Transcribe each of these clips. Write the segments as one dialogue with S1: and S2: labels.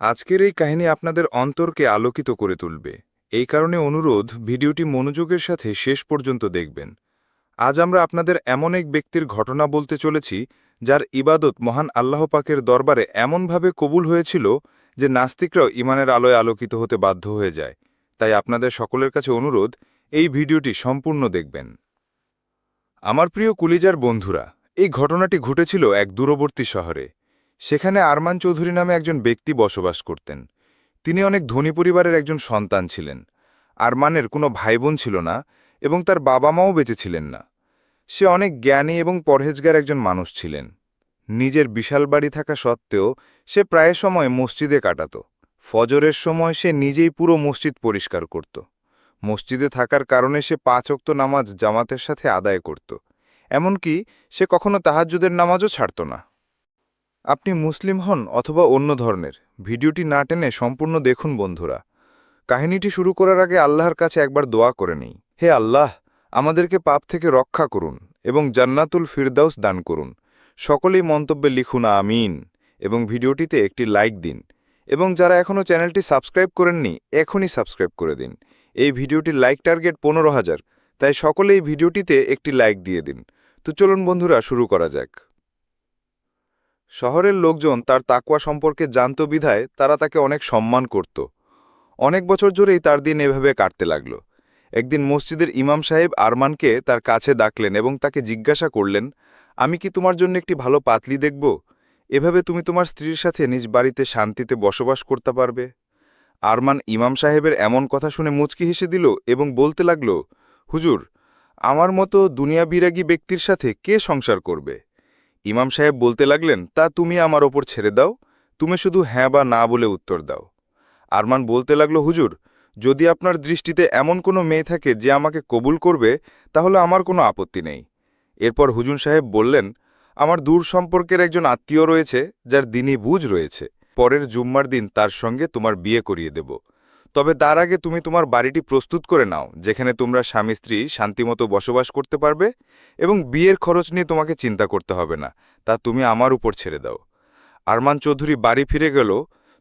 S1: আজকের এই কাহিনী আপনাদের অন্তরকে আলোকিত করে তুলবে। এই কারণে অনুরোধ, ভিডিওটি মনোযোগের সাথে শেষ পর্যন্ত দেখবেন। আজ আমরা আপনাদের এমন এক ব্যক্তির ঘটনা বলতে চলেছি, যার ইবাদত মহান আল্লাহ পাকের দরবারে এমনভাবে কবুল হয়েছিল যে নাস্তিকরাও ইমানের আলোয় আলোকিত হতে বাধ্য হয়ে যায়। তাই আপনাদের সকলের কাছে অনুরোধ, এই ভিডিওটি সম্পূর্ণ দেখবেন। আমার প্রিয় কুলিজার বন্ধুরা, এই ঘটনাটি ঘটেছিল এক দূরবর্তী শহরে। সেখানে আরমান চৌধুরী নামে একজন ব্যক্তি বসবাস করতেন। তিনি অনেক ধনী পরিবারের একজন সন্তান ছিলেন। আরমানের কোনো ভাইবোন ছিল না এবং তার বাবা মাও বেঁচে ছিলেন না। সে অনেক জ্ঞানী এবং পরহেজগার একজন মানুষ ছিলেন। নিজের বিশাল বাড়ি থাকা সত্ত্বেও সে প্রায় সময় মসজিদে কাটাত। ফজরের সময় সে নিজেই পুরো মসজিদ পরিষ্কার করত। মসজিদে থাকার কারণে সে পাঁচ অক্ত নামাজ জামাতের সাথে আদায় করত। এমনকি সে কখনো তাহাজ্জুদের নামাজও ছাড়ত না। আপনি মুসলিম হন অথবা অন্য ধরনের ভিডিওটি না টেনে সম্পূর্ণ দেখুন বন্ধুরা। কাহিনীটি শুরু করার আগে আল্লাহর কাছে একবার দোয়া করে নেই। হে আল্লাহ, আমাদেরকে পাপ থেকে রক্ষা করুন এবং জান্নাতুল ফিরদাউস দান করুন। সকলেই মন্তব্যে লিখুন আমিন এবং ভিডিওটিতে একটি লাইক দিন এবং যারা এখনও চ্যানেলটি সাবস্ক্রাইব করেননি, এখনই সাবস্ক্রাইব করে দিন। এই ভিডিওটির লাইক টার্গেট পনেরো হাজার, তাই সকলে এই ভিডিওটিতে একটি লাইক দিয়ে দিন। তো চলুন বন্ধুরা, শুরু করা যাক। শহরের লোকজন তার তাকুয়া সম্পর্কে জানত বিধায় তারা তাকে অনেক সম্মান করত। অনেক বছর জুড়েই তার দিন এভাবে কাটতে লাগল। একদিন মসজিদের ইমাম সাহেব আরমানকে তার কাছে ডাকলেন এবং তাকে জিজ্ঞাসা করলেন, আমি কি তোমার জন্য একটি ভালো পাতলি দেখব? এভাবে তুমি তোমার স্ত্রীর সাথে নিজ বাড়িতে শান্তিতে বসবাস করতে পারবে? আরমান ইমাম সাহেবের এমন কথা শুনে মুচকি হেসে দিল এবং বলতে লাগল, হুজুর, আমার মতো দুনিয়া বিরাগী ব্যক্তির সাথে কে সংসার করবে? ইমাম সাহেব বলতে লাগলেন, তা তুমি আমার ওপর ছেড়ে দাও, তুমি শুধু হ্যাঁ বা না বলে উত্তর দাও। আরমান বলতে লাগল, হুজুর, যদি আপনার দৃষ্টিতে এমন কোনো মেয়ে থাকে যে আমাকে কবুল করবে, তাহলে আমার কোনো আপত্তি নেই। এরপর হুজুর সাহেব বললেন, আমার দূর সম্পর্কের একজন আত্মীয় রয়েছে, যার দিনই বুঝ রয়েছে। পরের জুম্মার দিন তার সঙ্গে তোমার বিয়ে করিয়ে দেব। তবে তার আগে তুমি তোমার বাড়িটি প্রস্তুত করে নাও, যেখানে তোমরা স্বামী স্ত্রী শান্তিমতো বসবাস করতে পারবে এবং বিয়ের খরচ নিয়ে তোমাকে চিন্তা করতে হবে না, তা তুমি আমার উপর ছেড়ে দাও। আরমান চৌধুরী বাড়ি ফিরে গেল,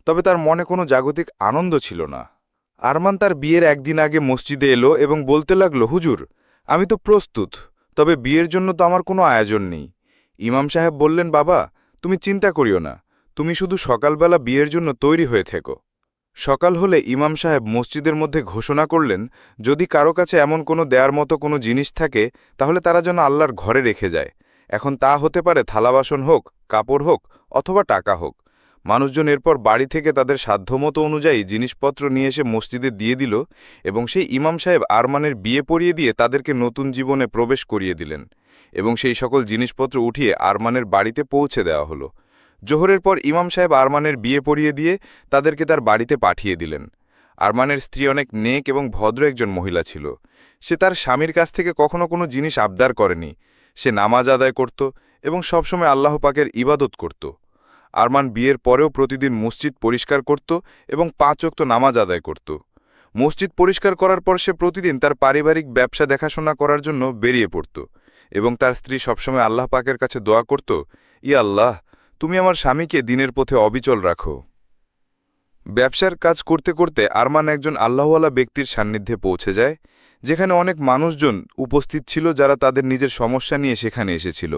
S1: তবে তার মনে কোনো জাগতিক আনন্দ ছিল না। আরমান তার বিয়ের একদিন আগে মসজিদে এলো এবং বলতে লাগল, হুজুর, আমি তো প্রস্তুত, তবে বিয়ের জন্য তো আমার কোনো আয়োজন নেই। ইমাম সাহেব বললেন, বাবা, তুমি চিন্তা করিও না, তুমি শুধু সকালবেলা বিয়ের জন্য তৈরি হয়ে থেকো। সকাল হলে ইমাম সাহেব মসজিদের মধ্যে ঘোষণা করলেন, যদি কারও কাছে এমন কোনো দেয়ার মতো কোনো জিনিস থাকে, তাহলে তারা যেন আল্লাহর ঘরে রেখে যায়। এখন তা হতে পারে থালাবাসন হোক, কাপড় হোক, অথবা টাকা হোক। মানুষজন এরপর বাড়ি থেকে তাদের সাধ্যমতো অনুযায়ী জিনিসপত্র নিয়ে এসে মসজিদে দিয়ে দিল এবং সেই ইমাম সাহেব আরমানের বিয়ে পড়িয়ে দিয়ে তাদেরকে নতুন জীবনে প্রবেশ করিয়ে দিলেন এবং সেই সকল জিনিসপত্র উঠিয়ে আরমানের বাড়িতে পৌঁছে দেওয়া হলো। জোহরের পর ইমাম সাহেব আরমানের বিয়ে পড়িয়ে দিয়ে তাদেরকে তার বাড়িতে পাঠিয়ে দিলেন। আরমানের স্ত্রী অনেক নেক এবং ভদ্র একজন মহিলা ছিল। সে তার স্বামীর কাছ থেকে কখনো কোনো জিনিস আবদার করেনি। সে নামাজ আদায় করত এবং সবসময় আল্লাহ পাকের ইবাদত করত। আরমান বিয়ের পরেও প্রতিদিন মসজিদ পরিষ্কার করত এবং পাঁচ অক্ত নামাজ আদায় করত। মসজিদ পরিষ্কার করার পর সে প্রতিদিন তার পারিবারিক ব্যবসা দেখাশোনা করার জন্য বেরিয়ে পড়ত এবং তার স্ত্রী সবসময় আল্লাহ পাকের কাছে দোয়া করত, ই আল্লাহ তুমি আমার স্বামীকে দিনের পথে অবিচল রাখো। ব্যবসার কাজ করতে করতে আরমান একজন আল্লাহওয়ালা ব্যক্তির সান্নিধ্যে পৌঁছে যায়, যেখানে অনেক মানুষজন উপস্থিত ছিল যারা তাদের নিজের সমস্যা নিয়ে সেখানে এসেছিল।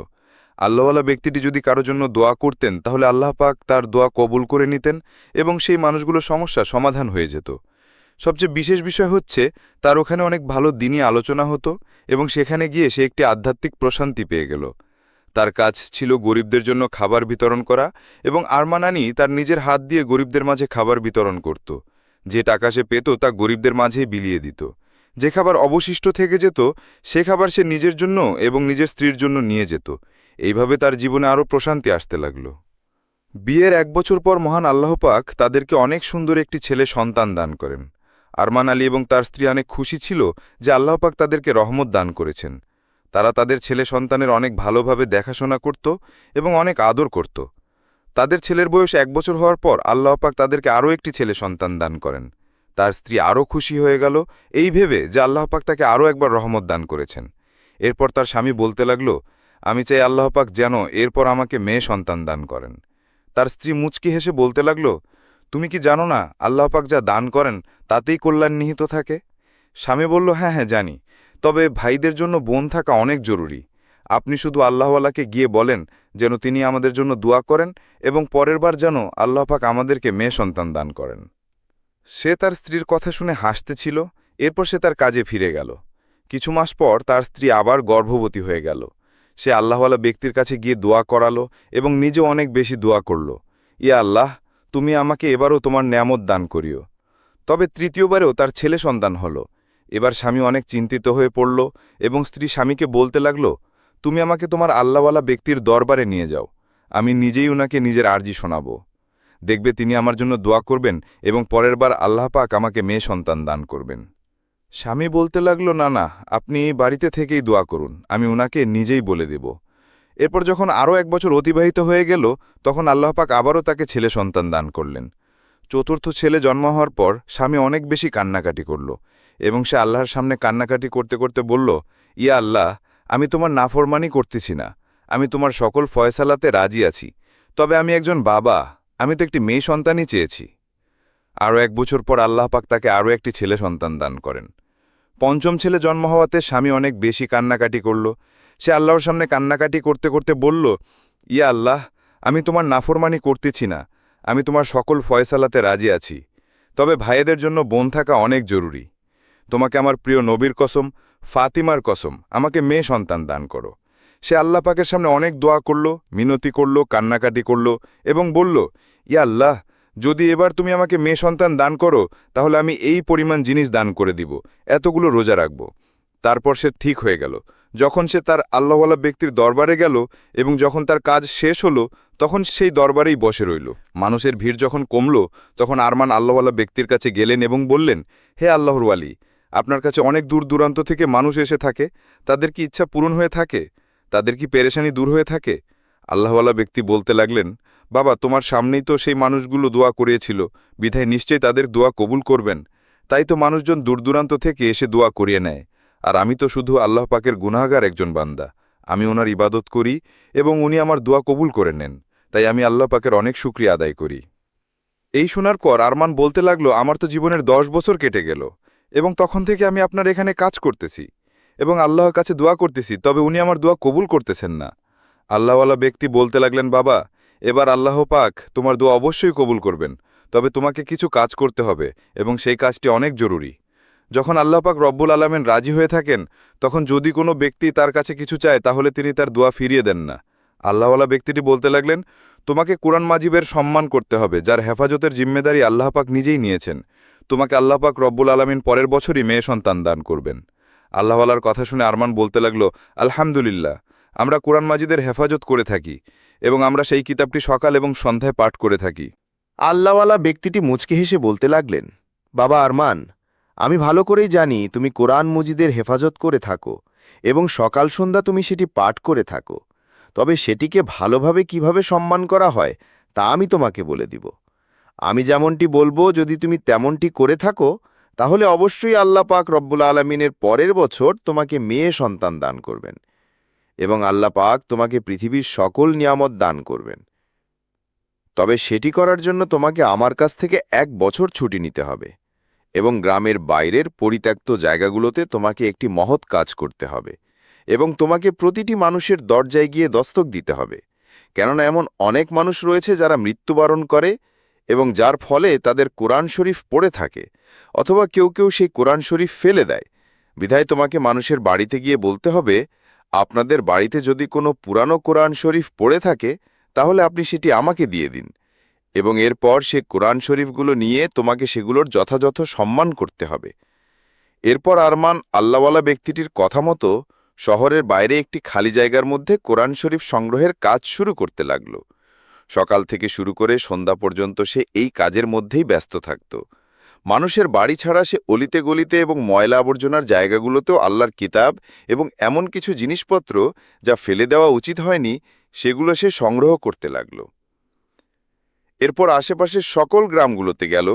S1: আল্লাহওয়ালা ব্যক্তিটি যদি কারও জন্য দোয়া করতেন, তাহলে আল্লাহ পাক তার দোয়া কবুল করে নিতেন এবং সেই মানুষগুলোর সমস্যা সমাধান হয়ে যেত। সবচেয়ে বিশেষ বিষয় হচ্ছে, তার ওখানে অনেক ভালো দিনই আলোচনা হতো এবং সেখানে গিয়ে সে একটি আধ্যাত্মিক প্রশান্তি পেয়ে গেল। তার কাজ ছিল গরিবদের জন্য খাবার বিতরণ করা এবং আরমানানি তার নিজের হাত দিয়ে গরিবদের মাঝে খাবার বিতরণ করত। যে টাকা সে পেত তা গরিবদের মাঝেই বিলিয়ে দিত। যে খাবার অবশিষ্ট থেকে যেত, সে খাবার সে নিজের জন্য এবং নিজের স্ত্রীর জন্য নিয়ে যেত। এইভাবে তার জীবনে আরও প্রশান্তি আসতে লাগল। বিয়ের এক বছর পর মহান আল্লাহ পাক তাদেরকে অনেক সুন্দর একটি ছেলে সন্তান দান করেন। আরমান আলী এবং তার স্ত্রী অনেক খুশি ছিল যে আল্লাহ পাক তাদেরকে রহমত দান করেছেন। তারা তাদের ছেলে সন্তানের অনেক ভালোভাবে দেখাশোনা করত এবং অনেক আদর করত। তাদের ছেলের বয়স এক বছর হওয়ার পর আল্লাহ পাক তাদেরকে আরও একটি ছেলে সন্তান দান করেন। তার স্ত্রী আরও খুশি হয়ে গেল, এই ভেবে যে আল্লাহ পাক তাকে আরও একবার রহমত দান করেছেন। এরপর তার স্বামী বলতে লাগল, আমি চাই আল্লাহ পাক যেন এরপর আমাকে মেয়ে সন্তান দান করেন। তার স্ত্রী মুচকি হেসে বলতে লাগল, তুমি কি জানো না, আল্লাহ পাক যা দান করেন, তাতেই কল্যাণ নিহিত থাকে? স্বামী বলল হ্যাঁ হ্যাঁ জানি। তবে ভাইদের জন্য বোন থাকা অনেক জরুরি। আপনি শুধু আল্লাহওয়ালাকে গিয়ে বলেন যেন তিনি আমাদের জন্য দোয়া করেন এবং পরের বার যেন আল্লাহ পাক আমাদেরকে মেয়ে সন্তান দান করেন। সে তার স্ত্রীর কথা শুনে হাসতেছিল এরপর সে তার কাজে ফিরে গেল। কিছু মাস পর তার স্ত্রী আবার গর্ভবতী হয়ে গেল। সে আল্লাহওয়ালা ব্যক্তির কাছে গিয়ে দোয়া করালো এবং নিজেও অনেক বেশি দোয়া করল। ইয়া আল্লাহ, তুমি আমাকে এবারও তোমার ন্যামত দান করিও। তবে তৃতীয়বারেও তার ছেলে সন্তান হল। এবার স্বামী অনেক চিন্তিত হয়ে পড়ল এবং স্ত্রী স্বামীকে বলতে লাগল, তুমি আমাকে তোমার আল্লাহওয়ালা ব্যক্তির দরবারে নিয়ে যাও। আমি নিজেই উনাকে নিজের আর্জি শোনাব। দেখবে তিনি আমার জন্য দোয়া করবেন এবং পরের বার আল্লাহ পাক আমাকে মেয়ে সন্তান দান করবেন। স্বামী বলতে লাগল, না না, আপনি এই বাড়িতে থেকেই দোয়া করুন, আমি উনাকে নিজেই বলে দেব। এরপর যখন আরও এক বছর অতিবাহিত হয়ে গেল, তখন আল্লাহ পাক আবারও তাকে ছেলে সন্তান দান করলেন। চতুর্থ ছেলে জন্ম হওয়ার পর স্বামী অনেক বেশি কান্নাকাটি করল এবং সে আল্লাহর সামনে কান্নাকাটি করতে করতে বলল, ইয়া আল্লাহ, আমি তোমার নাফরমানি করতেছি না। আমি তোমার সকল ফয়সালাতে রাজি আছি। তবে আমি একজন বাবা, আমি তো একটি মেয়ে সন্তানই চেয়েছি। আরও এক বছর পর আল্লাহ পাক তাকে আরও একটি ছেলে সন্তান দান করেন। পঞ্চম ছেলে জন্ম হওয়াতে স্বামী অনেক বেশি কান্নাকাটি করল। সে আল্লাহর সামনে কান্নাকাটি করতে করতে বলল, ইয়া আল্লাহ, আমি তোমার নাফরমানি করতেছি না। আমি তোমার সকল ফয়সালাতে রাজি আছি। তবে ভাইয়েদের জন্য বোন থাকা অনেক জরুরি। তোমাকে আমার প্রিয় নবীর কসম, ফাতিমার কসম, আমাকে মেয়ে সন্তান দান করো। সে আল্লাহ পাকের সামনে অনেক দোয়া করল, মিনতি করল, কান্নাকাটি করল এবং বলল, ইয়া আল্লাহ, যদি এবার তুমি আমাকে মেয়ে সন্তান দান করো, তাহলে আমি এই পরিমাণ জিনিস দান করে দিব, এতগুলো রোজা রাখব। তারপর সে ঠিক হয়ে গেল। যখন সে তার আল্লাহওয়ালা ব্যক্তির দরবারে গেল এবং যখন তার কাজ শেষ হলো, তখন সেই দরবারেই বসে রইল। মানুষের ভিড় যখন কমল, তখন আরমান আল্লাহওয়ালা ব্যক্তির কাছে গেলেন এবং বললেন, হে আল্লাহর ওয়ালি আপনার কাছে অনেক দূর দূরান্ত থেকে মানুষ এসে থাকে, তাদের কি ইচ্ছা পূরণ হয়ে থাকে? তাদের কি পেরেশানি দূর হয়ে থাকে? আল্লাহওয়ালা ব্যক্তি বলতে লাগলেন, বাবা, তোমার সামনেই তো সেই মানুষগুলো দোয়া করিয়েছিল, বিধায় নিশ্চয়ই তাদের দোয়া কবুল করবেন। তাই তো মানুষজন দূরদূরান্ত থেকে এসে দোয়া করিয়ে নেয়। আর আমি তো শুধু আল্লাহ পাকের গুনাহগার একজন বান্দা। আমি ওনার ইবাদত করি এবং উনি আমার দোয়া কবুল করে নেন। তাই আমি আল্লাহ পাকের অনেক শুক্রিয়া আদায় করি। এই শোনার পর আরমান বলতে লাগল, আমার তো জীবনের দশ বছর কেটে গেল। এবং তখন থেকে আমি আপনার এখানে কাজ করতেছি এবং আল্লাহর কাছে দোয়া করতেছি, তবে উনি আমার দোয়া কবুল করতেছেন না। আল্লাহওয়ালা ব্যক্তি বলতে লাগলেন, বাবা, এবার আল্লাহ পাক তোমার দোয়া অবশ্যই কবুল করবেন, তবে তোমাকে কিছু কাজ করতে হবে এবং সেই কাজটি অনেক জরুরি। যখন আল্লাহ পাক রব্বুল আলমেন রাজি হয়ে থাকেন, তখন যদি কোনো ব্যক্তি তার কাছে কিছু চায়, তাহলে তিনি তার দোয়া ফিরিয়ে দেন না। আল্লাহওয়ালা ব্যক্তিটি বলতে লাগলেন, তোমাকে কোরআন মাজিবের সম্মান করতে হবে, যার হেফাজতের জিম্মেদারি আল্লাহ পাক নিজেই নিয়েছেন। তোমাকে আল্লাহ পাক রব্বুল আলমিন পরের বছরই মেয়ে সন্তান দান করবেন। আল্লাহওয়ালার কথা শুনে আরমান বলতে লাগল, আলহামদুলিল্লাহ, আমরা কোরআন মাজিদের হেফাজত করে থাকি এবং আমরা সেই কিতাবটি সকাল এবং সন্ধ্যায় পাঠ করে থাকি।
S2: আল্লাহওয়ালা ব্যক্তিটি মুচকে হেসে বলতে লাগলেন, বাবা আরমান, আমি ভালো করেই জানি তুমি কোরআন মজিদের হেফাজত করে থাকো এবং সকাল সন্ধ্যা তুমি সেটি পাঠ করে থাকো। তবে সেটিকে ভালোভাবে কীভাবে সম্মান করা হয় তা আমি তোমাকে বলে দিব। আমি যেমনটি বলব, যদি তুমি তেমনটি করে থাকো, তাহলে অবশ্যই আল্লাহ পাক রব্বুল আলমিনের পরের বছর তোমাকে মেয়ে সন্তান দান করবেন এবং আল্লাহ পাক তোমাকে পৃথিবীর সকল নিয়ামত দান করবেন। তবে সেটি করার জন্য তোমাকে আমার কাছ থেকে এক বছর ছুটি নিতে হবে এবং গ্রামের বাইরের পরিত্যক্ত জায়গাগুলোতে তোমাকে একটি মহৎ কাজ করতে হবে এবং তোমাকে প্রতিটি মানুষের দরজায় গিয়ে দস্তক দিতে হবে। কেননা এমন অনেক মানুষ রয়েছে যারা মৃত্যুবরণ করে এবং যার ফলে তাদের কোরআন শরীফ পড়ে থাকে, অথবা কেউ কেউ সেই কোরআন শরীফ ফেলে দেয়। বিধায় তোমাকে মানুষের বাড়িতে গিয়ে বলতে হবে, আপনাদের বাড়িতে যদি কোনো পুরানো কোরআন শরীফ পড়ে থাকে, তাহলে আপনি সেটি আমাকে দিয়ে দিন। এবং এরপর সে কোরআন শরীফগুলো নিয়ে তোমাকে সেগুলোর যথাযথ সম্মান করতে হবে। এরপর আরমান আল্লাওয়ালা ব্যক্তিটির কথা মতো শহরের বাইরে একটি খালি জায়গার মধ্যে কোরআন শরীফ সংগ্রহের কাজ শুরু করতে লাগল। সকাল থেকে শুরু করে সন্ধ্যা পর্যন্ত সে এই কাজের মধ্যেই ব্যস্ত থাকত। মানুষের বাড়ি ছাড়া সে অলিতে গলিতে এবং ময়লা আবর্জনার জায়গাগুলোতেও আল্লাহর কিতাব এবং এমন কিছু জিনিসপত্র যা ফেলে দেওয়া উচিত হয়নি, সেগুলো সে সংগ্রহ করতে লাগল। এরপর আশেপাশের সকল গ্রামগুলোতে গেল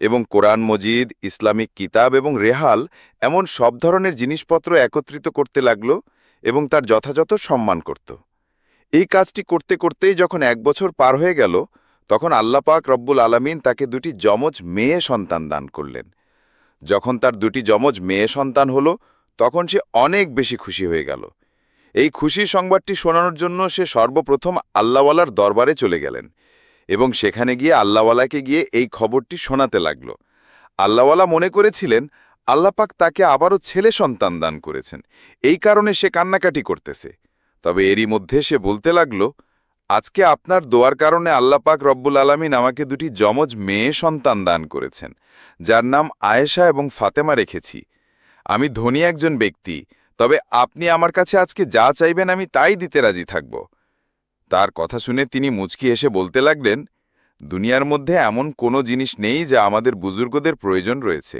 S2: এবং কোরআন মজিদ, ইসলামিক কিতাব এবং রেহাল এমন সব ধরনের জিনিসপত্র একত্রিত করতে লাগল এবং তার যথাযথ সম্মান করত। এই কাজটি করতে করতেই যখন এক বছর পার হয়ে গেল, তখন আল্লাপাক রব্বুল আলামিন তাকে দুটি যমজ মেয়ে সন্তান দান করলেন। যখন তার দুটি যমজ মেয়ে সন্তান হলো, তখন সে অনেক বেশি খুশি হয়ে গেল। এই খুশির সংবাদটি শোনানোর জন্য সে সর্বপ্রথম আল্লাওয়ালার দরবারে চলে গেলেন এবং সেখানে গিয়ে আল্লাওয়ালাকে গিয়ে এই খবরটি শোনাতে লাগল। আল্লাওয়ালা মনে করেছিলেন আল্লাপাক তাকে আবারও ছেলে সন্তান দান করেছেন। এই কারণে সে কান্নাকাটি করতেছে। তবে এরই মধ্যে সে বলতে লাগল, আজকে আপনার দোয়ার কারণে আল্লাপাক রব্বুল আলমিন আমাকে দুটি যমজ মেয়ে সন্তান দান করেছেন, যার নাম আয়েশা এবং ফাতেমা রেখেছি। আমি ধনী একজন ব্যক্তি, তবে আপনি আমার কাছে আজকে যা চাইবেন আমি তাই দিতে রাজি থাকব। তার কথা শুনে তিনি মুচকি এসে বলতে লাগলেন, দুনিয়ার মধ্যে এমন কোনো জিনিস নেই যা আমাদের বুজুর্গদের প্রয়োজন রয়েছে।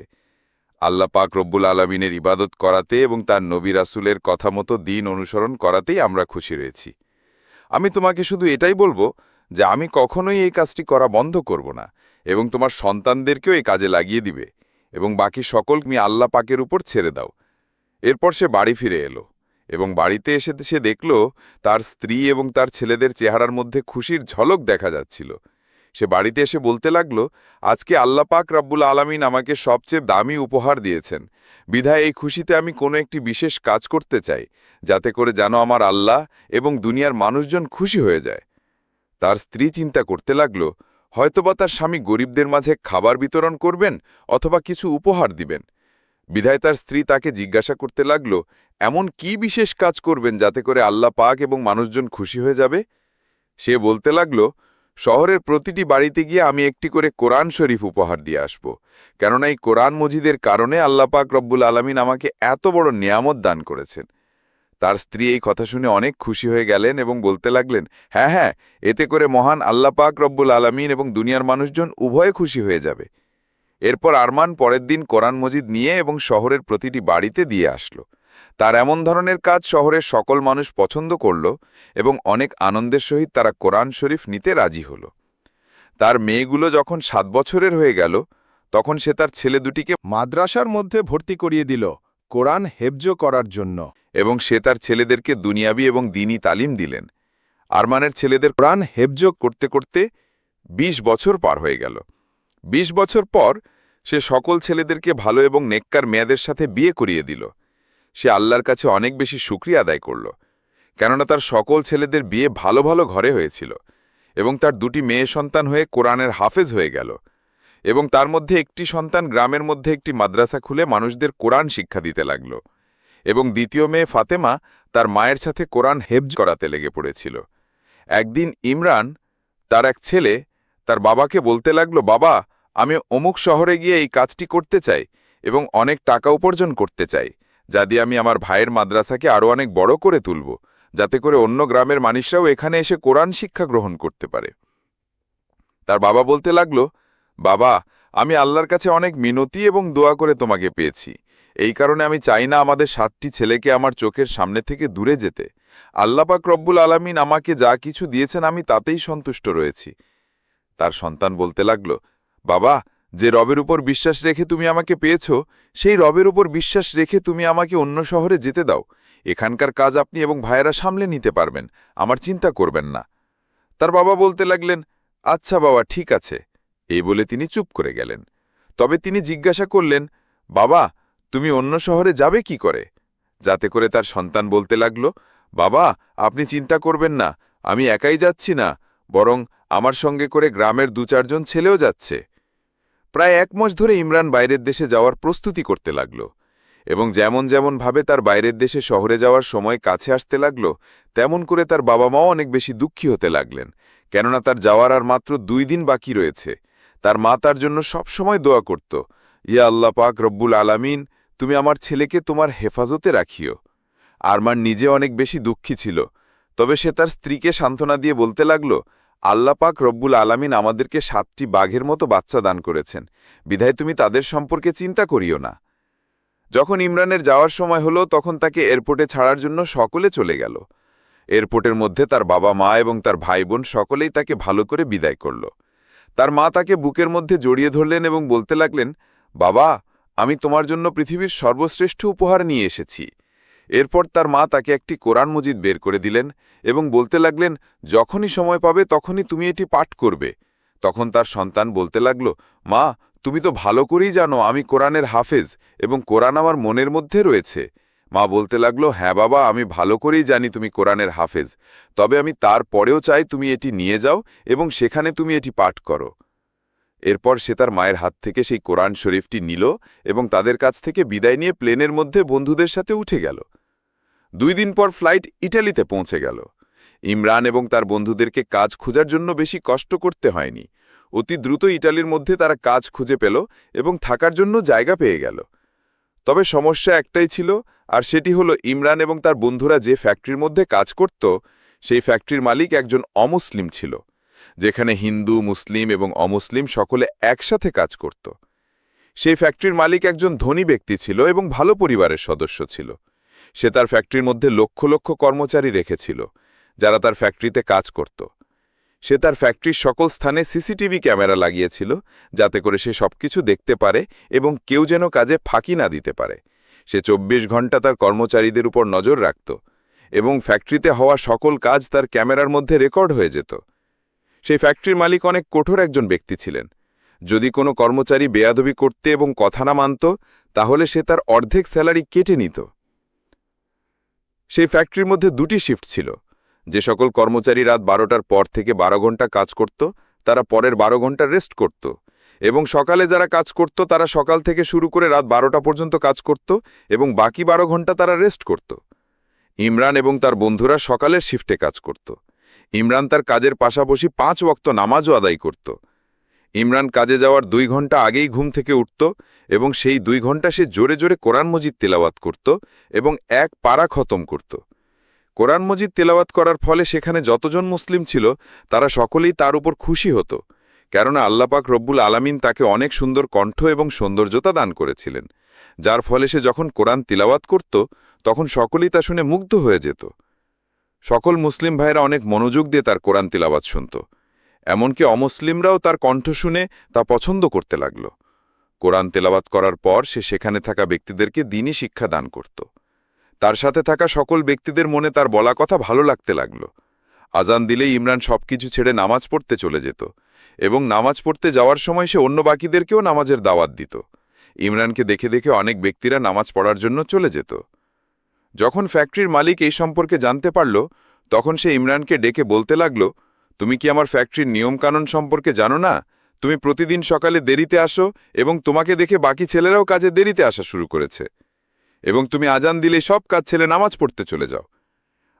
S2: আল্লাহ পাক রব্বুল আলমিনের ইবাদত করাতে এবং তার নবী রাসুলের কথা মতো দিন অনুসরণ করাতেই আমরা খুশি রয়েছি। আমি তোমাকে শুধু এটাই বলব যে আমি কখনোই এই কাজটি করা বন্ধ করব না এবং তোমার সন্তানদেরকেও এই কাজে লাগিয়ে দিবে এবং বাকি সকল তুমি আল্লাহ পাকের উপর ছেড়ে দাও। এরপর সে বাড়ি ফিরে এলো এবং বাড়িতে এসে সে দেখল তার স্ত্রী এবং তার ছেলেদের চেহারার মধ্যে খুশির ঝলক দেখা যাচ্ছিল। সে বাড়িতে এসে বলতে লাগল, আজকে আল্লাহ পাক রাব্বুল আলামিন আমাকে সবচেয়ে দামি উপহার দিয়েছেন। বিধায় এই খুশিতে আমি কোনো একটি বিশেষ কাজ করতে চাই, যাতে করে যেন আমার আল্লাহ এবং দুনিয়ার মানুষজন খুশি হয়ে যায়। তার স্ত্রী চিন্তা করতে লাগল, হয়তোবা তার স্বামী গরিবদের মাঝে খাবার বিতরণ করবেন অথবা কিছু উপহার দিবেন। বিধায় তার স্ত্রী তাকে জিজ্ঞাসা করতে লাগল, এমন কি বিশেষ কাজ করবেন যাতে করে আল্লাহ পাক এবং মানুষজন খুশি হয়ে যাবে? সে বলতে লাগল শহরের প্রতিটি বাড়িতে গিয়ে আমি একটি করে কোরআন শরীফ উপহার দিয়ে আসব। কেননা এই কোরআন মজিদের কারণে আল্লাহ পাক রব্বুল আলমিন আমাকে এত বড় নিয়ামত দান করেছেন। তার স্ত্রী এই কথা শুনে অনেক খুশি হয়ে গেলেন এবং বলতে লাগলেন হ্যাঁ হ্যাঁ এতে করে মহান আল্লাহ পাক রব্বুল আলমিন এবং দুনিয়ার মানুষজন উভয়ে খুশি হয়ে যাবে। এরপর আরমান পরের দিন কোরআন মজিদ নিয়ে এবং শহরের প্রতিটি বাড়িতে দিয়ে আসলো। তার এমন ধরনের কাজ শহরের সকল মানুষ পছন্দ করল এবং অনেক আনন্দের সহিত তারা কোরআন শরীফ নিতে রাজি হল। তার মেয়েগুলো যখন সাত বছরের হয়ে গেল, তখন সে তার ছেলে দুটিকে
S3: মাদ্রাসার মধ্যে ভর্তি করিয়ে দিল কোরআন হেবজ করার জন্য
S2: এবং সে তার ছেলেদেরকে দুনিয়াবি এবং দিনী তালিম দিলেন। আরমানের ছেলেদের
S3: কোরআন হেবজ
S2: করতে করতে ২০ বছর পার হয়ে গেল। ২০ বছর পর সে সকল ছেলেদেরকে ভালো এবং নেককার মেয়াদের সাথে বিয়ে করিয়ে দিল। সে আল্লাহর কাছে অনেক বেশি সুক্রিয়া আদায় করল, কেননা তার সকল ছেলেদের বিয়ে ভালো ভালো ঘরে হয়েছিল এবং তার দুটি মেয়ে সন্তান হয়ে কোরআনের হাফেজ হয়ে গেল এবং তার মধ্যে একটি সন্তান গ্রামের মধ্যে একটি মাদ্রাসা খুলে মানুষদের কোরআন শিক্ষা দিতে লাগল এবং দ্বিতীয় মেয়ে ফাতেমা তার মায়ের সাথে কোরআন হেবজ করাতে লেগে পড়েছিল। একদিন ইমরান, তার এক ছেলে, তার বাবাকে বলতে লাগল, বাবা, আমি অমুক শহরে গিয়ে এই কাজটি করতে চাই এবং অনেক টাকা উপার্জন করতে চাই। যা দিয়ে আমি আমার ভাইয়ের মাদ্রাসাকে আরও অনেক বড় করে তুলব, যাতে করে অন্য গ্রামের মানুষরাও এখানে এসে কোরআন শিক্ষা গ্রহণ করতে পারে। তার বাবা বলতে লাগল, বাবা, আমি আল্লাহর কাছে অনেক মিনতি এবং দোয়া করে তোমাকে পেয়েছি। এই কারণে আমি চাই না আমাদের সাতটি ছেলেকে আমার চোখের সামনে থেকে দূরে যেতে। আল্লাপাক রব্বুল আলামিন আমাকে যা কিছু দিয়েছেন আমি তাতেই সন্তুষ্ট রয়েছি। তার সন্তান বলতে লাগল, বাবা যে রবের উপর বিশ্বাস রেখে তুমি আমাকে পেয়েছ, সেই রবের উপর বিশ্বাস রেখে তুমি আমাকে অন্য শহরে যেতে দাও। এখানকার কাজ আপনি এবং ভাইয়েরা সামলে নিতে পারবেন, আমার চিন্তা করবেন না। তার বাবা বলতে লাগলেন আচ্ছা বাবা, ঠিক আছে। এই বলে তিনি চুপ করে গেলেন। তবে তিনি জিজ্ঞাসা করলেন, বাবা, তুমি অন্য শহরে যাবে কি করে? যাতে করে তার সন্তান বলতে লাগল, বাবা, আপনি চিন্তা করবেন না, আমি একাই যাচ্ছি না, বরং আমার সঙ্গে করে গ্রামের দু চারজন ছেলেও যাচ্ছে। প্রায় এক মাস ধরে ইমরান বাইরের দেশে যাওয়ার প্রস্তুতি করতে লাগল এবং যেমন যেমন ভাবে তার বাইরের দেশে শহরে যাওয়ার সময় কাছে আসতে লাগল, তেমন করে তার বাবা মাও অনেক বেশি দুঃখী হতে লাগলেন, কেননা তার যাওয়ার আর মাত্র দুই দিন বাকি রয়েছে। তার মা তার জন্য সব সময় দোয়া করত, ইয়া আল্লাহ পাক রব্বুল আলামিন, তুমি আমার ছেলেকে তোমার হেফাজতে রাখিও। আরমান নিজে অনেক বেশি দুঃখী ছিল, তবে সে তার স্ত্রীকে সান্ত্বনা দিয়ে বলতে লাগল আল্লাহ পাক রব্বুল আলামিন আমাদেরকে সাতটি বাঘের মতো বাচ্চা দান করেছেন। বিধায় তুমি তাদের সম্পর্কে চিন্তা করিও না। যখন ইমরানের যাওয়ার সময় হলো, তখন তাকে এয়ারপোর্টে ছাড়ার জন্য সকলে চলে গেল। এয়ারপোর্টের মধ্যে তার বাবা মা এবং তার ভাই বোন সকলেই তাকে ভালো করে বিদায় করল। তার মা তাকে বুকের মধ্যে জড়িয়ে ধরলেন এবং বলতে লাগলেন, বাবা, আমি তোমার জন্য পৃথিবীর সর্বশ্রেষ্ঠ উপহার নিয়ে এসেছি। এরপর তার মা তাকে একটি কোরআন মজিদ বের করে দিলেন এবং বলতে লাগলেন, যখনই সময় পাবে তখনই তুমি এটি পাঠ করবে। তখন তার সন্তান বলতে লাগল, মা, তুমি তো ভালো করেই জানো আমি কোরআনের হাফেজ এবং কোরআন আমার মনের মধ্যে রয়েছে। মা বলতে লাগল হ্যাঁ বাবা, আমি ভালো করেই জানি তুমি কোরআনের হাফেজ। তবে আমি তার পরেও চাই তুমি এটি নিয়ে যাও এবং সেখানে তুমি এটি পাঠ করো। এরপর সে তার মায়ের হাত থেকে সেই কোরআন শরীফটি নিল এবং তাদের কাছ থেকে বিদায় নিয়ে প্লেনের মধ্যে বন্ধুদের সাথে উঠে গেল। দুই দিন পর ফ্লাইট ইটালিতে পৌঁছে গেল। ইমরান এবং তার বন্ধুদেরকে কাজ খোঁজার জন্য বেশি কষ্ট করতে হয়নি। অতি দ্রুত ইটালির মধ্যে তারা কাজ খুঁজে পেল এবং থাকার জন্য জায়গা পেয়ে গেল। তবে সমস্যা একটাই ছিল, আর সেটি হলো ইমরান এবং তার বন্ধুরা যে ফ্যাক্টরির মধ্যে কাজ করত, সেই ফ্যাক্টরির মালিক একজন অমুসলিম ছিল। যেখানে হিন্দু, মুসলিম এবং অমুসলিম সকলে একসাথে কাজ করত। সেই ফ্যাক্টরির মালিক একজন ধনী ব্যক্তি ছিল এবং ভালো পরিবারের সদস্য ছিল। সে তার ফ্যাক্টরির মধ্যে লক্ষ লক্ষ কর্মচারী রেখেছিল, যারা তার ফ্যাক্টরিতে কাজ করত। সে তার ফ্যাক্টরির সকল স্থানে সিসিটিভি ক্যামেরা লাগিয়েছিল, যাতে করে সে সবকিছু দেখতে পারে এবং কেউ যেন কাজে ফাঁকি না দিতে পারে। সে ২৪ ঘণ্টা তার কর্মচারীদের উপর নজর রাখত এবং ফ্যাক্টরিতে হওয়া সকল কাজ তার ক্যামেরার মধ্যে রেকর্ড হয়ে যেত। সেই ফ্যাক্টরির মালিক অনেক কঠোর একজন ব্যক্তি ছিলেন। যদি কোনো কর্মচারী বেয়াদবি করতে এবং কথা না মানত, তাহলে সে তার অর্ধেক স্যালারি কেটে নিত। সেই ফ্যাক্টরির মধ্যে দুটি শিফট ছিল। যে সকল কর্মচারী রাত বারোটার পর থেকে বারো ঘণ্টা কাজ করত, তারা পরের বারো ঘণ্টা রেস্ট করত। এবং সকালে যারা কাজ করত, তারা সকাল থেকে শুরু করে রাত বারোটা পর্যন্ত কাজ করত এবং বাকি বারো ঘণ্টা তারা রেস্ট করত। ইমরান এবং তার বন্ধুরা সকালের শিফটে কাজ করত। ইমরান তার কাজের পাশাপাশি পাঁচ ওয়াক্ত নামাজও আদায় করত। ইমরান কাজে যাওয়ার দুই ঘণ্টা আগেই ঘুম থেকে উঠত এবং সেই দুই ঘণ্টা সে জোরে জোরে কোরআন মজিদ তেলাওয়াত করত এবং এক পাড়া খতম করত। কোরআন মজিদ তেলাওয়াত করার ফলে সেখানে যতজন মুসলিম ছিল, তারা সকলেই তার উপর খুশি হতো, কেননা আল্লাপাক রব্বুল আলামিন তাকে অনেক সুন্দর কণ্ঠ এবং সৌন্দর্যতা দান করেছিলেন, যার ফলে সে যখন কোরআন তিলাওয়াত করত, তখন সকলেই তা শুনে মুগ্ধ হয়ে যেত। সকল মুসলিম ভাইরা অনেক মনোযোগ দিয়ে তার কোরআন তিলাওয়াত শুনত। এমনকি অমুসলিমরাও তার কণ্ঠ শুনে তা পছন্দ করতে লাগল। কোরআন তেলাওয়াত করার পর সে সেখানে থাকা ব্যক্তিদেরকে দিনই শিক্ষা দান করত। তার সাথে থাকা সকল ব্যক্তিদের মনে তার বলা কথা ভালো লাগতে লাগল। আজান দিলেই ইমরান সবকিছু ছেড়ে নামাজ পড়তে চলে যেত এবং নামাজ পড়তে যাওয়ার সময় সে অন্য বাকিদেরকেও নামাজের দাওয়াত দিত। ইমরানকে দেখে দেখে অনেক ব্যক্তিরা নামাজ পড়ার জন্য চলে যেত। যখন ফ্যাক্টরির মালিক এই সম্পর্কে জানতে পারল, তখন সে ইমরানকে ডেকে বলতে লাগল, তুমি কি আমার ফ্যাক্টরির নিয়মকানুন সম্পর্কে জানো না? তুমি প্রতিদিন সকালে দেরিতে আসো এবং তোমাকে দেখে বাকি ছেলেরাও কাজে দেরিতে আসা শুরু করেছে। এবং তুমি আজান দিলে সব কাজ ছেলে নামাজ পড়তে চলে যাও।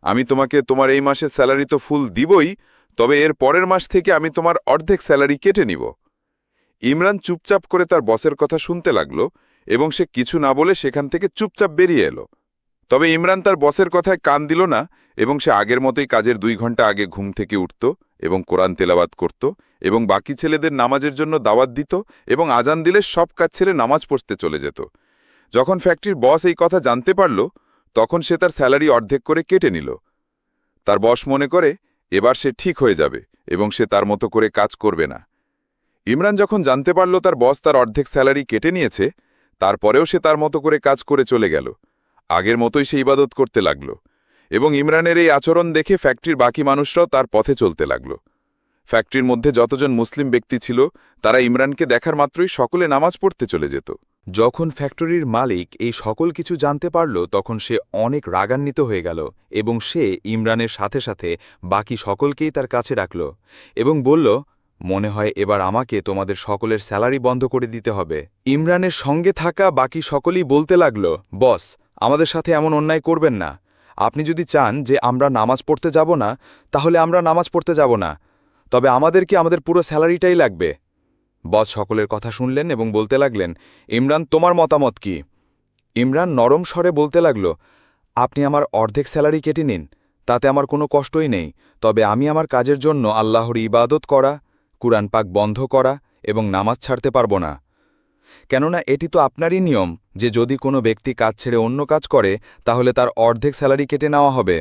S2: আমি তোমাকে তোমার এই মাসের স্যালারি তো ফুল দিবই, তবে এর পরের মাস থেকে আমি তোমার অর্ধেক স্যালারি কেটে নিব। ইমরান চুপচাপ করে তার বসের কথা শুনতে লাগল এবং সে কিছু না বলে সেখান থেকে চুপচাপ বেরিয়ে এলো। তবে ইমরান তার বসের কথায় কান দিল না এবং সে আগের মতোই কাজের দুই ঘণ্টা আগে ঘুম থেকে উঠত এবং কোরআন তেলাওয়াত করত এবং বাকি ছেলেদের নামাজের জন্য দাওয়াত দিত এবং আজান দিলে সব কাজ ছেড়ে নামাজ পড়তে চলে যেত। যখন ফ্যাক্টরির বস এই কথা জানতে পারল, তখন সে তার স্যালারি অর্ধেক করে কেটে নিল। তার বস মনে করে, এবার সে ঠিক হয়ে যাবে এবং সে তার মতো করে কাজ করবে না। ইমরান যখন জানতে পারল তার বস তার অর্ধেক স্যালারি কেটে নিয়েছে, তারপরেও সে তার মতো করে কাজ করে চলে গেল। আগের মতোই সে ইবাদত করতে লাগল এবং ইমরানের এই আচরণ দেখে ফ্যাক্টরির বাকি মানুষরাও তার পথে চলতে লাগল। ফ্যাক্টরির মধ্যে যতজন মুসলিম ব্যক্তি ছিল, তারা ইমরানকে দেখার মাত্রই সকলে নামাজ পড়তে চলে যেত।
S1: যখন ফ্যাক্টরির মালিক এই সকল কিছু জানতে পারল, তখন সে অনেক রাগান্বিত হয়ে গেল এবং সে ইমরানের সাথে সাথে বাকি সকলকেই তার কাছে ডাকল এবং বলল, মনে হয় এবার আমাকে তোমাদের সকলের স্যালারি বন্ধ করে দিতে হবে। ইমরানের সঙ্গে থাকা বাকি সকলেই বলতে লাগল, বস আমাদের সাথে এমন অন্যায় করবেন না। আপনি যদি চান যে আমরা নামাজ পড়তে যাব না, তাহলে আমরা নামাজ পড়তে যাব না। তবে আমাদেরকে আমাদের পুরো স্যালারিটাই লাগবে? বস সকলের কথা শুনলেন এবং বলতে লাগলেন, ইমরান, তোমার মতামত কি? ইমরান নরম স্বরে বলতে লাগল, আপনি আমার অর্ধেক স্যালারি কেটে নিন, তাতে আমার কোনো কষ্টই নেই। তবে আমি আমার কাজের জন্য আল্লাহর ইবাদত করা, কুরআন পাক বন্ধ করা এবং নামাজ ছাড়তে পারব না। কেননা এটি তো আপনারই নিয়ম যে যদি কোনো ব্যক্তি কাজ ছেড়ে অন্য কাজ করে, তাহলে তার অর্ধেক স্যালারি কেটে নেওয়া হবে।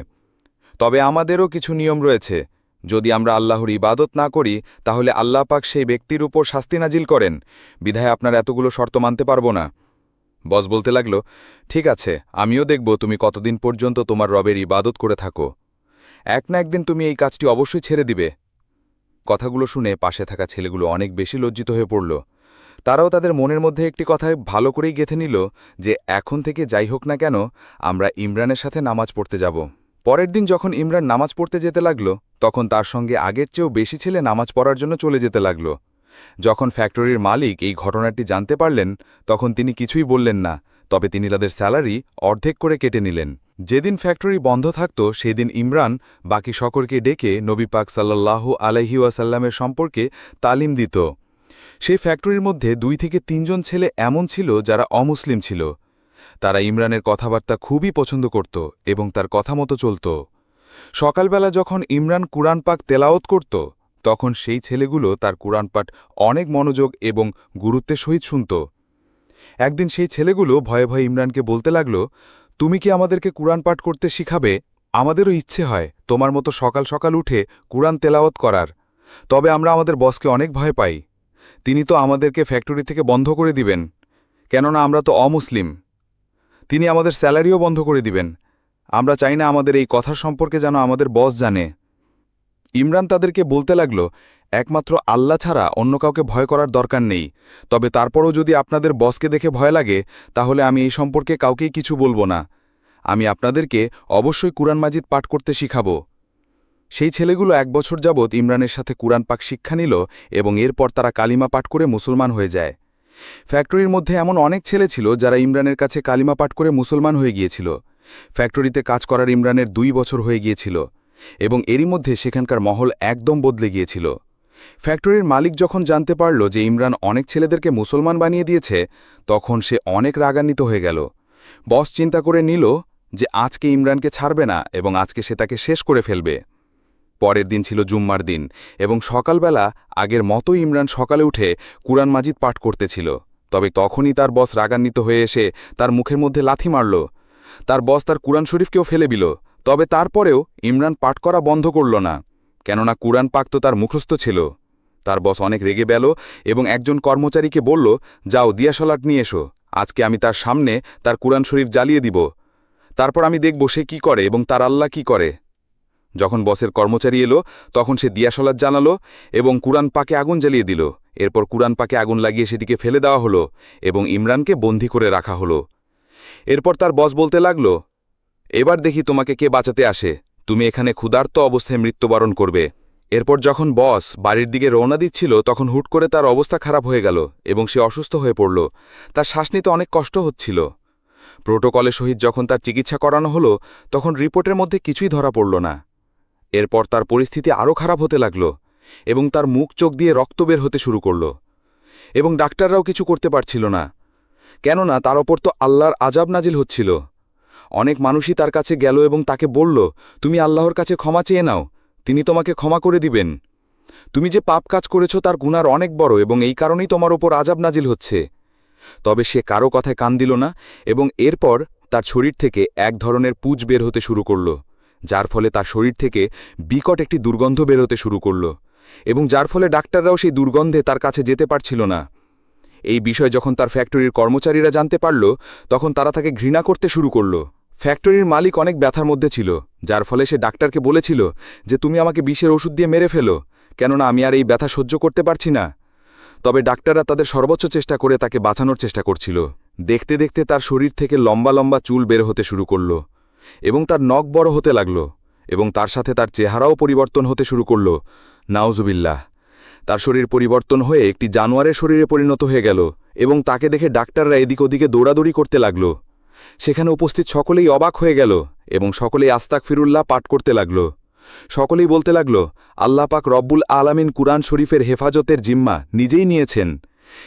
S1: তবে আমাদেরও কিছু নিয়ম রয়েছে। যদি আমরা আল্লাহর ইবাদত না করি, তাহলে আল্লাহ পাক সেই ব্যক্তির উপর শাস্তি নাজিল করেন। বিধায় আপনার এতগুলো শর্ত মানতে পারব না। বস বলতে লাগল, ঠিক আছে, আমিও দেখব তুমি কতদিন পর্যন্ত তোমার রবের ইবাদত করে থাকো। এক না একদিন তুমি এই কাজটি অবশ্যই ছেড়ে দিবে। কথাগুলো শুনে পাশে থাকা ছেলেগুলো অনেক বেশি লজ্জিত হয়ে পড়ল। তারাও তাদের মনের মধ্যে একটি কথায় ভালো করেই গেথে নিল যে এখন থেকে যাই হোক না কেন, আমরা ইমরানের সাথে নামাজ পড়তে যাব। পরের দিন যখন ইমরান নামাজ পড়তে যেতে লাগল, তখন তার সঙ্গে আগের চেয়েও বেশি ছেলে নামাজ পড়ার জন্য চলে যেতে লাগল। যখন ফ্যাক্টরির মালিক এই ঘটনাটি জানতে পারলেন, তখন তিনি কিছুই বললেন না, তবে তিনি তাদের স্যালারি অর্ধেক করে কেটে নিলেন। যেদিন ফ্যাক্টরি বন্ধ থাকত, সেদিন ইমরান বাকি সকলকে ডেকে নবী পাক সাল্লাল্লাহু আলাইহি ওয়াসাল্লামের সম্পর্কে তালিম দিত। সেই ফ্যাক্টরির মধ্যে দুই থেকে তিনজন ছেলে এমন ছিল যারা অমুসলিম ছিল। তারা ইমরানের কথাবার্তা খুবই পছন্দ করত এবং তার কথা মতো চলত। সকালবেলা যখন ইমরান কুরআন পাক তেলাওত করত, তখন সেই ছেলেগুলো তার কুরআন পাঠ অনেক মনোযোগ এবং গুরুত্বের সহিত শুনত। একদিন সেই ছেলেগুলো ভয়ে ভয়ে ইমরানকে বলতে লাগল, তুমি কি আমাদেরকে কুরআন পাঠ করতে শিখাবে? আমাদেরও ইচ্ছে হয় তোমার মতো সকাল সকাল উঠে কুরআন তেলাওয়াত করার। তবে আমরা আমাদের বসকে অনেক ভয় পাই। তিনি তো আমাদেরকে ফ্যাক্টরি থেকে বন্ধ করে দিবেন, কেননা আমরা তো অমুসলিম। তিনি আমাদের স্যালারিও বন্ধ করে দিবেন। আমরা চাই না আমাদের এই কথা সম্পর্কে যেন আমাদের বস জানে। ইমরান তাদেরকে বলতে লাগল, একমাত্র আল্লাহ ছাড়া অন্য কাউকে ভয় করার দরকার নেই। তবে তারপরও যদি আপনাদের বসকে দেখে ভয় লাগে, তাহলে আমি এই সম্পর্কে কাউকেই কিছু বলব না। আমি আপনাদেরকে অবশ্যই কুরআন মাজিদ পাঠ করতে শিখাব। সেই ছেলেগুলো এক বছর যাবৎ ইমরানের সাথে কুরআন পাক শিক্ষা নিল এবং এরপর তারা কালিমা পাঠ করে মুসলমান হয়ে যায়। ফ্যাক্টরির মধ্যে এমন অনেক ছেলে ছিল যারা ইমরানের কাছে কালিমা পাঠ করে মুসলমান হয়ে গিয়েছিল। ফ্যাক্টরিতে কাজ করার ইমরানের দুই বছর হয়ে গিয়েছিল এবং এরই মধ্যে সেখানকার মহল একদম বদলে গিয়েছিল। ফ্যাক্টরির মালিক যখন জানতে পারল যে ইমরান অনেক ছেলেদেরকে মুসলমান বানিয়ে দিয়েছে, তখন সে অনেক রাগান্বিত হয়ে গেল। বস চিন্তা করে নিল যে আজকে ইমরানকে ছাড়বে না এবং আজকে সে তাকে শেষ করে ফেলবে। পরের দিন ছিল জুম্মার দিন এবং সকালবেলা আগের মতো ইমরান সকালে উঠে কুরআন মাজিদ পাঠ করতেছিল। তবে তখনই তার বস রাগান্বিত হয়ে এসে তার মুখের মধ্যে লাথি মারল। তার বস তার কুরআন শরীফকেও ফেলে দিল। তবে তারপরেও ইমরান পাঠ করা বন্ধ করল না। কেননা কুরআন পাক তো তার মুখস্থ ছিল। তার বস অনেক রেগে বেল এবং একজন কর্মচারীকে বলল, যাও দিয়াশলাট নিয়ে এসো। আজকে আমি তার সামনে তার কুরআন শরীফ জ্বালিয়ে দিব। তারপর আমি দেখব সে কি করে এবং তার আল্লাহ কি করে। যখন বসের কর্মচারী এলো, তখন সে দিয়াশলাত জানালো এবং কুরআন পাকে আগুন জ্বালিয়ে দিল। এরপর কুরআন পাকে আগুন লাগিয়ে সেটিকে ফেলে দেওয়া হলো এবং ইমরানকে বন্দী করে রাখা হলো। এরপর তার বস বলতে লাগল, এবার দেখি তোমাকে কে বাঁচাতে আসে। তুমি এখানে ক্ষুধার্ত অবস্থায় মৃত্যুবরণ করবে। এরপর যখন বস বাড়ির দিকে রওনা দিচ্ছিল, তখন হুট করে তার অবস্থা খারাপ হয়ে গেল এবং সে অসুস্থ হয়ে পড়ল। তার শ্বাস নিতে অনেক কষ্ট হচ্ছিল। প্রোটোকলের সহিত যখন তার চিকিৎসা করানো হলো, তখন রিপোর্টের মধ্যে কিছুই ধরা পড়ল না। এরপর তার পরিস্থিতি আরও খারাপ হতে লাগল এবং তার মুখ চোখ দিয়ে রক্ত বের হতে শুরু করল। এবং ডাক্তাররাও কিছু করতে পারছিল না। কেননা তার ওপর তো আল্লাহর আজাব নাজিল হচ্ছিল। অনেক মানুষই তার কাছে গেল এবং তাকে বলল, তুমি আল্লাহর কাছে ক্ষমা চেয়ে নাও। তিনি তোমাকে ক্ষমা করে দিবেন। তুমি যে পাপ কাজ করেছ তার গুনার অনেক বড় এবং এই কারণেই তোমার ওপর আজাব নাজিল হচ্ছে। তবে সে কারও কথায় কান দিল না এবং এরপর তার শরীর থেকে এক ধরনের পুজ বের হতে শুরু করল। যার ফলে তার শরীর থেকে বিকট একটি দুর্গন্ধ বের হতে শুরু করল, এবং যার ফলে ডাক্তাররাও সেই দুর্গন্ধে তার কাছে যেতে পারছিল না। এই বিষয় যখন তার ফ্যাক্টরির কর্মচারীরা জানতে পারল, তখন তারা তাকে ঘৃণা করতে শুরু করল। ফ্যাক্টরির মালিক অনেক ব্যথার মধ্যে ছিল, যার ফলে সে ডাক্তারকে বলেছিল যে, তুমি আমাকে বিষের ওষুধ দিয়ে মেরে ফেলো, কেননা আমি আর এই ব্যথা সহ্য করতে পারছি না। তবে ডাক্তাররা তাদের সর্বোচ্চ চেষ্টা করে তাকে বাঁচানোর চেষ্টা করছিল। দেখতে দেখতে তার শরীর থেকে লম্বা লম্বা চুল বের হতে শুরু করল। এবং তার নখ বড় হতে লাগল, এবং তার সাথে তার চেহারাও পরিবর্তন হতে শুরু করল। নাউজুবিল্লাহ। তার শরীর পরিবর্তন হয়ে একটি জানোয়ারের শরীরে পরিণত হয়ে গেল, এবং তাকে দেখে ডাক্তাররা এদিক ওদিকে দৌড়াদৌড়ি করতে লাগল। সেখানে উপস্থিত সকলেই অবাক হয়ে গেল, এবং সকলেই আস্তাক ফিরুল্লাহ পাঠ করতে লাগল। সকলেই বলতে লাগল আল্লাপাক রব্বুল আলামিন কুরআন শরীফের হেফাজতের জিম্মা নিজেই নিয়েছেন।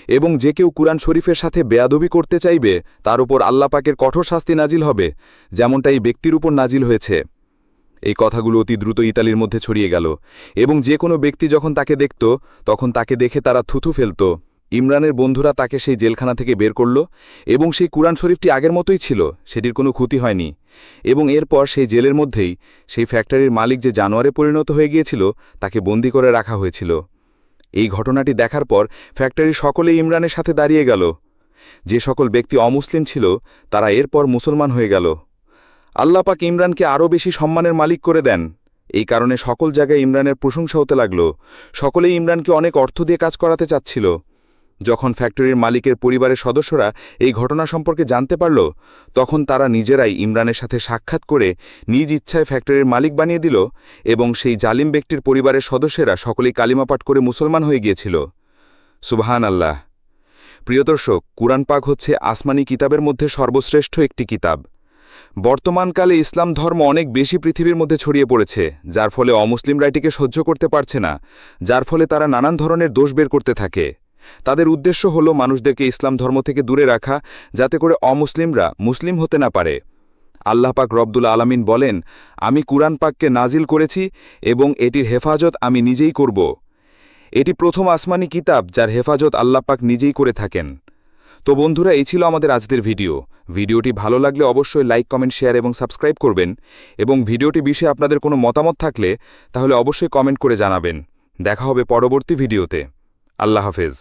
S1: এবং যে কেউ কুরআন শরীফের সাথে বেয়াদবি করতে চাইবে, তার উপর আল্লাহ পাকের কঠোর শাস্তি নাজিল হবে যেমনটা এই ব্যক্তির উপর নাজিল হয়েছে। এই কথাগুলো অতি দ্রুত ইতালির মধ্যে ছড়িয়ে গেল, এবং যে কোনো ব্যক্তি যখন তাকে দেখত, তখন তাকে দেখে তারা থুথু ফেলত। ইমরানের বন্ধুরা তাকে সেই জেলখানা থেকে বের করল, এবং সেই কুরআন শরীফটি আগের মতোই ছিল, সেটির কোনো ক্ষতি হয়নি। এবং এরপর সেই জেলের মধ্যেই সেই ফ্যাক্টরির মালিক যে জানোয়ারে পরিণত হয়ে গিয়েছিল, তাকে বন্দি করে রাখা হয়েছিল। এই ঘটনাটি দেখার পর ফ্যাক্টরি সকলে ইমরানের সাথে দাঁড়িয়ে গেল। যে সকল ব্যক্তি অমুসলিম ছিল, তারা এরপর মুসলমান হয়ে গেল। আল্লাপাক ইমরানকে আরও বেশি সম্মানের মালিক করে দেন। এই কারণে সকল জায়গায় ইমরানের প্রশংসা হতে লাগল। সকলেই ইমরানকে অনেক অর্থ দিয়ে কাজ করাতে চাচ্ছিল। যখন ফ্যাক্টরির মালিকের পরিবারের সদস্যরা এই ঘটনা সম্পর্কে জানতে পারল, তখন তারা নিজেরাই ইমরানের সাথে সাক্ষাৎ করে নিজ ইচ্ছায় ফ্যাক্টরির মালিক বানিয়ে দিল এবং সেই জালিম ব্যক্তির পরিবারের সদস্যরা সকলেই কালিমাপাঠ করে মুসলমান হয়ে গিয়েছিল। সুবহান আল্লাহ প্রিয় দর্শক, কুরআন পাক হচ্ছে আসমানি কিতাবের মধ্যে সর্বশ্রেষ্ঠ একটি কিতাব। বর্তমানকালে ইসলাম ধর্ম অনেক বেশি পৃথিবীর মধ্যে ছড়িয়ে পড়েছে, যার ফলে অমুসলিমরা এটিকে সহ্য করতে পারছে না, যার ফলে তারা নানান ধরনের দোষ বের করতে থাকে। তাদের উদ্দেশ্য হল মানুষদেরকে ইসলাম ধর্ম থেকে দূরে রাখা, যাতে করে অমুসলিমরা মুসলিম হতে না পারে। আল্লাহ পাক রব্দুল আলামিন বলেন, আমি কুরআন পাককে নাজিল করেছি এবং এটির হেফাজত আমি নিজেই করব। এটি প্রথম আসমানি কিতাব যার হেফাজত আল্লাহ পাক নিজেই করে থাকেন। তো বন্ধুরা, এই ছিল আমাদের আজকের ভিডিও। ভিডিওটি ভালো লাগলে অবশ্যই লাইক, কমেন্ট, শেয়ার এবং সাবস্ক্রাইব করবেন এবং ভিডিওটি বিষয়ে আপনাদের কোনো মতামত থাকলে তাহলে অবশ্যই কমেন্ট করে জানাবেন। দেখা হবে পরবর্তী ভিডিওতে। আল্লাহ হাফেজ।